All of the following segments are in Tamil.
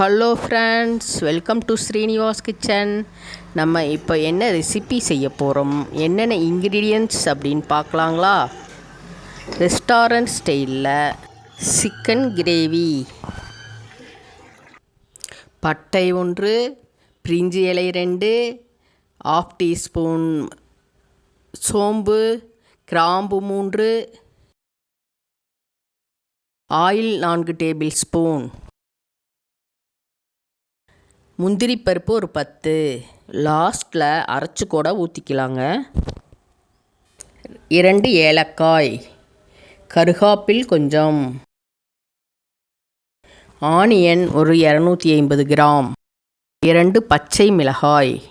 Hello friends welcome to Srinivas kitchen நம்ம இப்போ என்ன ரெசிபி செய்ய போகிறோம் என்னென்ன இன்க்ரீடியன்ட்ஸ் அப்படின்னு பார்க்கலாங்களா? ரெஸ்டாரண்ட் ஸ்டைலில் சிக்கன் கிரேவி பட்டை ஒன்று பிரிஞ்சி இலை ரெண்டு ஆஃப் டீஸ்பூன் சோம்பு கிராம்பு மூன்று ஆயில் நான்கு டேபிள் ஸ்பூன் முந்திரி பருப்பு ஒரு பத்து. லாஸ்ட்டில் அரைச்சி கூட ஊற்றிக்கலாங்க இரண்டு ஏலக்காய். கருகாப்பில் கொஞ்சம். ஆனியன் ஒரு இரநூத்தி ஐம்பது கிராம். இரண்டு பச்சை மிளகாய்.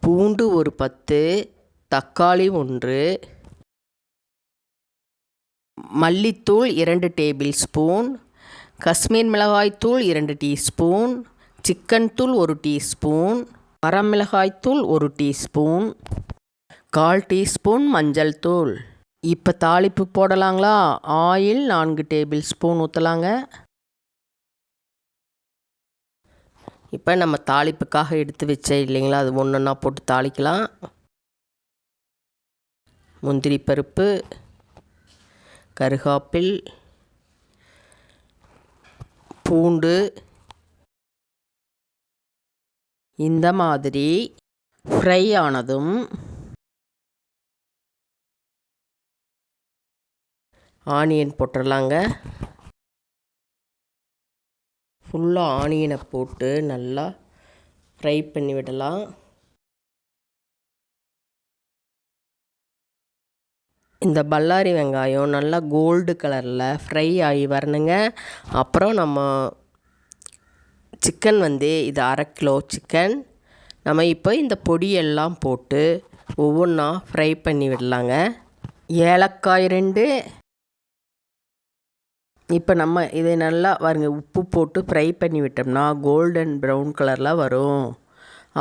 பூண்டு ஒரு பத்து. தக்காளி ஒன்று. மல்லித்தூள் இரண்டு டேபிள் ஸ்பூன். காஷ்மீர் மிளகாய்த்தூள் இரண்டு டீஸ்பூன். சிக்கன் தூள் ஒரு டீஸ்பூன் வரமிளகாய்த்தூள் ஒரு டீஸ்பூன் கால் டீஸ்பூன் மஞ்சள் தூள். இப்போ தாளிப்பு போடலாங்களா? ஆயில் நான்கு டேபிள் ஸ்பூன் ஊற்றலாங்க இப்போ நம்ம தாளிப்புக்காக எடுத்து வச்ச இல்லைங்களா? அது ஒன்றா போட்டு தாளிக்கலாம். முந்திரி பருப்பு கருகாப்பில் பூண்டு இந்த மாதிரி ஃப்ரை ஆனதும் ஆனியன் போட்டுடலாங்க ஃபுல்லாக ஆனியனை போட்டு நல்லா ஃப்ரை பண்ணி விடலாம். இந்த பல்லாரி வெங்காயம் நல்லா கோல்டு கலரில் ஃப்ரை ஆகி வரணுங்க. அப்புறம் நம்ம சிக்கன் வந்து இது அரை கிலோ சிக்கன் நம்ம இப்போ இந்த பொடியெல்லாம் போட்டு ஒவ்வொன்றா ஃப்ரை பண்ணி விடலாங்க. ஏலக்காய் ரெண்டு. இப்போ நம்ம இதை நல்லா பாருங்க உப்பு போட்டு ஃப்ரை பண்ணி விட்டோம்னா கோல்டன் ப்ரௌன் கலரில் வரும்.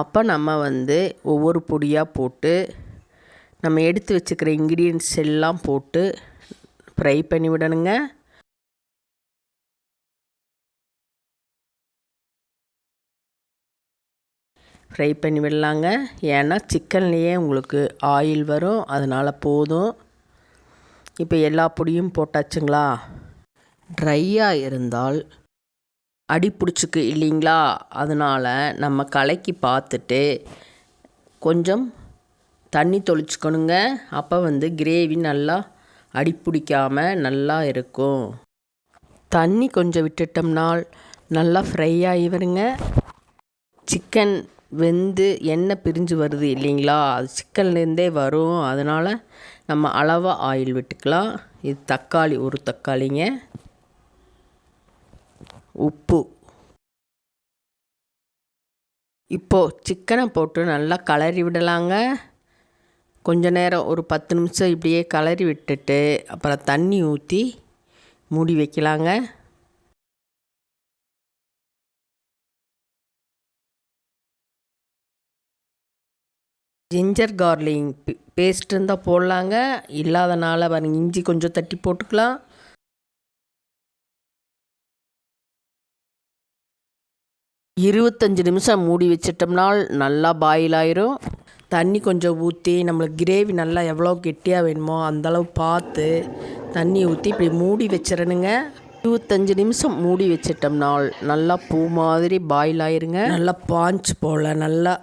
அப்போ நம்ம வந்து ஒவ்வொரு பொடியாக போட்டு நம்ம எடுத்து வச்சுக்கிற இன்க்ரீடியன்ஸ் எல்லாம் போட்டு ஃப்ரை பண்ணி விடணுங்க. ஃப்ரை பண்ணி விடலாங்க. ஏன்னா சிக்கன்லேயே உங்களுக்கு ஆயில் வரும். அதனால் போதும். இப்போ எல்லா பொடியும் போட்டாச்சுங்களா? ட்ரையாக இருந்தால் அடி பிடிச்சிக்கு இல்லைங்களா? அதனால் நம்ம கலக்கி பார்த்துட்டு கொஞ்சம் தண்ணி தொளிச்சுக்கணுங்க. அப்போ வந்து கிரேவி நல்லா அடி பிடிக்காமல் நல்லா இருக்கும். தண்ணி கொஞ்சம் விட்டுட்டோம்னால் நல்லா ஃப்ரை ஆகி வருங்க சிக்கன் வெந்து எண்ணெய் பிரிஞ்சு வருது இல்லைங்களா? அது சிக்கன்லேருந்தே வரும். அதனால் நம்ம அளவாக ஆயில் விட்டுக்கலாம். இது தக்காளி ஒரு தக்காளிங்க. உப்பு. இப்போது சிக்கனை போட்டு நல்லா கலரி விடலாங்க. கொஞ்ச நேரம் ஒரு பத்து நிமிஷம் இப்படியே கலரி விட்டுட்டு அப்புறம் தண்ணி ஊற்றி மூடி வைக்கலாங்க. ஜிஞ்சர் கார்லிங் பேஸ்ட் இருந்தால் போடலாங்க. இல்லாதனால பாருங்க இஞ்சி கொஞ்சம் தட்டி போட்டுக்கலாம். இருபத்தஞ்சி நிமிஷம் மூடி வச்சிட்டோம்னால் நல்லா பாயில் ஆயிரும். தண்ணி கொஞ்சம் ஊற்றி நம்மளுக்கு கிரேவி நல்லா எவ்வளோ கெட்டியாக வேணுமோ அந்தளவு பார்த்து தண்ணி ஊற்றி இப்படி மூடி வச்சிடணுங்க. இருபத்தஞ்சி நிமிஷம் மூடி வச்சிட்டோம்னால் நல்லா பூ மாதிரி பாயில் ஆயிருங்க. நல்லா பாஞ்ச் போல் நல்லா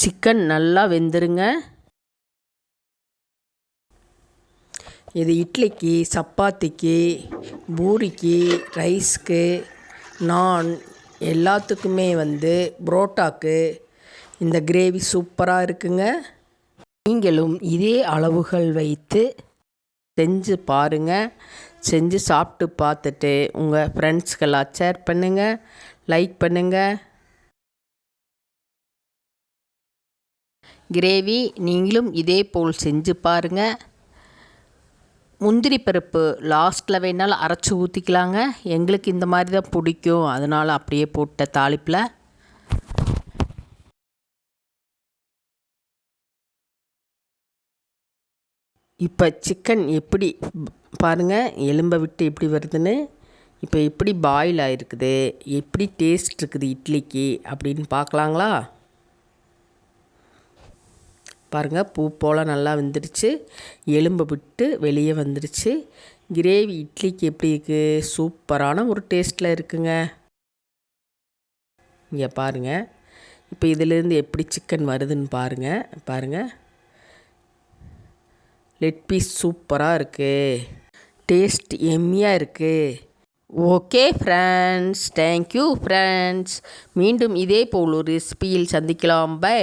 சிக்கன் நல்லா வெந்துருங்க. இது இட்லிக்கு சப்பாத்திக்கு பூரிக்கு ரைஸ்க்கு நான் எல்லாத்துக்குமே வந்து புரோட்டாக்கு இந்த கிரேவி சூப்பராக இருக்குங்க. நீங்களும் இதே அளவுகள் வைத்து செஞ்சு பாருங்கள் செஞ்சு சாப்பிட்டு பார்த்துட்டு உங்கள் ஃப்ரெண்ட்ஸ்க்கெல்லாம் ஷேர் பண்ணுங்கள் லைக் பண்ணுங்கள் கிரேவி நீங்களும் இதே போல் செஞ்சு பாருங்கள் முந்திரி பருப்பு லாஸ்ட்டில் வேணாலும் அரைச்சி ஊற்றிக்கலாங்க எங்களுக்கு இந்த மாதிரி தான் பிடிக்கும். அதனால் அப்படியே போட்ட தாளிப்பில். இப்போ சிக்கன் எப்படி பாருங்கள் எலும்பை விட்டு எப்படி வருதுன்னு. இப்போ எப்படி பாயில் ஆகிருக்குது எப்படி டேஸ்ட் இருக்குது இட்லிக்கு அப்படின்னு பார்க்கலாங்களா? பாருங்கள் பூ போல் நல்லா வெந்துடுச்சு. எலும்பை விட்டு வெளியே வந்துடுச்சு. கிரேவி இட்லிக்கு எப்படி இருக்குது சூப்பரான ஒரு டேஸ்ட்டில் இருக்குங்க. இங்கே பாருங்கள் இப்போ இதிலேருந்து எப்படி சிக்கன் வருதுன்னு பாருங்கள் பாருங்கள் லெட் பீஸ் சூப்பராக இருக்குது டேஸ்ட் எம்மியாக இருக்குது ஓகே ஃப்ரெண்ட்ஸ் தேங்க்யூ ஃப்ரெண்ட்ஸ் மீண்டும் இதே போல் ஒரு ரெசிபியில் சந்திக்கலாம். பை